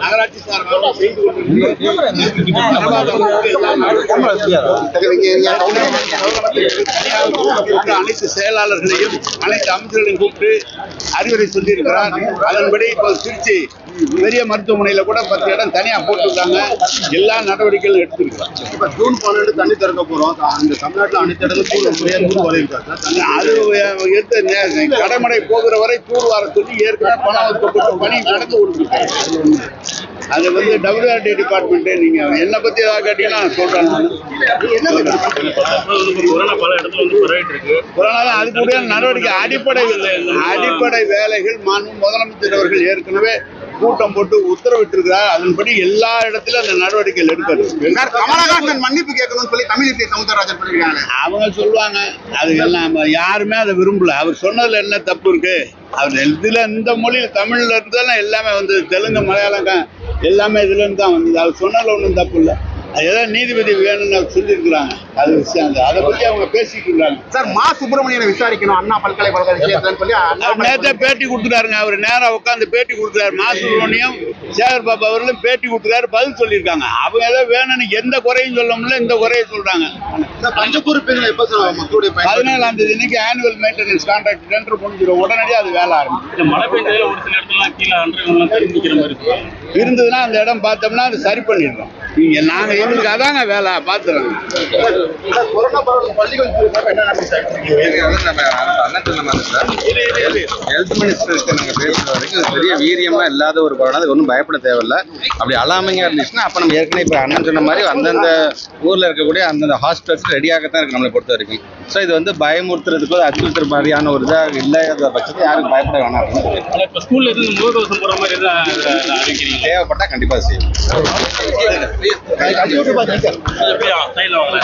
நகராட்சி சார்பாக செய்து அனைத்து செயலாளர்களையும் அனைத்து அமைச்சர்களையும் கூப்பிட்டு அறிவுரை சொல்லியிருக்கிறார். அதன்படி இப்போ திருச்சி பெரிய மருத்துவமனையில கூட பத்து இடம் தனியா போட்டிருக்காங்க. எல்லா நடவடிக்கைகளும் எடுத்திருக்கிறோம் இப்ப ஜூன் பன்னெண்டு தண்ணி திறக்க போறோம். அந்த தமிழ்நாட்டுல அனைத்து இடத்துல அது எடுத்து கடைமடை போகிற வரை தூர் வார சொல்லி ஏற்கனவே பணம் ஒதுக்கப்பட்டு பணி நடந்து கொண்டிருக்கு. அது வந்து டபிள்யூஆர்டி டிபார்ட்மெண்ட் நீங்க என்னை பத்தி ஏதாவது கேட்டீங்கன்னா நான் சொல்றேன். நான் கொரோனா கொரோனா அதுக்குரிய நடவடிக்கை அடிப்படை அடிப்படை வேலைகள் மாண்பு முதலமைச்சர் அவர்கள் ஏற்கனவே கூட்டம் போட்டு உத்தரவிட்டிருக்கிறார். அதன்படி எல்லா இடத்திலும் அந்த நடவடிக்கைகள் கமலஹாசன் மன்னிப்பு கேட்கணும்னு சொல்லி தமிழிசை சவுந்தரராஜன் அவங்க சொல்லுவாங்க அது எல்லாம் யாருமே அதை விரும்பல. அவர் சொன்னதுல என்ன தப்பு இருக்கு? அவர் இதுல இந்த மொழியில தமிழ்ல இருந்தெல்லாம் எல்லாமே வந்து தெலுங்கு மலையாளம் எல்லாமே இதுல இருந்து தான் வந்தது. அவர் சொன்னதுல ஒன்றும் தப்பு இல்லை. அது ஏதோ நீதிபதி வேணும்னு சொல்லியிருக்கிறாங்க. அது விஷயம் அது. அதை பத்தி அவங்க பேசிட்டு இருக்காங்க. சார் மா சுப்பிரமணியனை விசாரிக்கணும். அண்ணா பல்கலைக்கழக சொல்லி நேரத்தை பேட்டி கொடுத்துட்டாருங்க. அவர் நேரா உட்காந்து பேட்டி கொடுத்துட்டாரு மாசுப்ரமணியம் சேகர் பாபு அவர்களும் பேட்டி கொடுத்துட்டாரு பதில் சொல்லியிருக்காங்க. அவங்க ஏதோ வேணும்னு எந்த குறையும் சொல்ல முடியல இந்த குறையை பயன் பதினேழாம் தேதி இன்னைக்கு ஆனுவல் மெயின்டெனன்ஸ் கான்ட்ராக்ட் டெண்டர் முடிஞ்சிடும். உடனடியாக அது வேலை இந்த மழை பெய்ஞ்சதுல ஒரு சில இடத்துல கீழே இருந்ததுன்னா அந்த இடம் பார்த்தோம்னா அது சரி பண்ணிடுறோம். நீங்க நாங்க எங்களுக்கு அதாங்க வேலை சார் ஹெல்த் மினிஸ்டருக்கு நாங்கள் பேசுகிற வரைக்கும் பெரிய வீரியமா இல்லாத ஒரு கொரோனா அதுக்கு ஒன்றும் பயப்பட தேவையில்ல. அப்படி அலாமிங்கா இருந்துச்சுன்னா அப்போ நம்ம ஏற்கனவே இப்போ அண்ணன் சொன்ன மாதிரி அந்தந்த ஊரில் இருக்கக்கூடிய அந்தந்த ஹாஸ்பிட்டல்ஸ் ரெடியாகத்தான் இருக்கு நம்மளை பொறுத்த வரைக்கும். ஸோ இது வந்து பயமுறுத்துறதுக்கோ அச்சுறுத்துற மாதிரியான ஒரு இதாக இல்லாத பட்சத்தில் யாரும் பயப்பட வேணாம். அப்படின்னு தேவைப்பட்டால் கண்டிப்பாக செய்யும் 哎，咱就是万年青。是，对，这一轮来，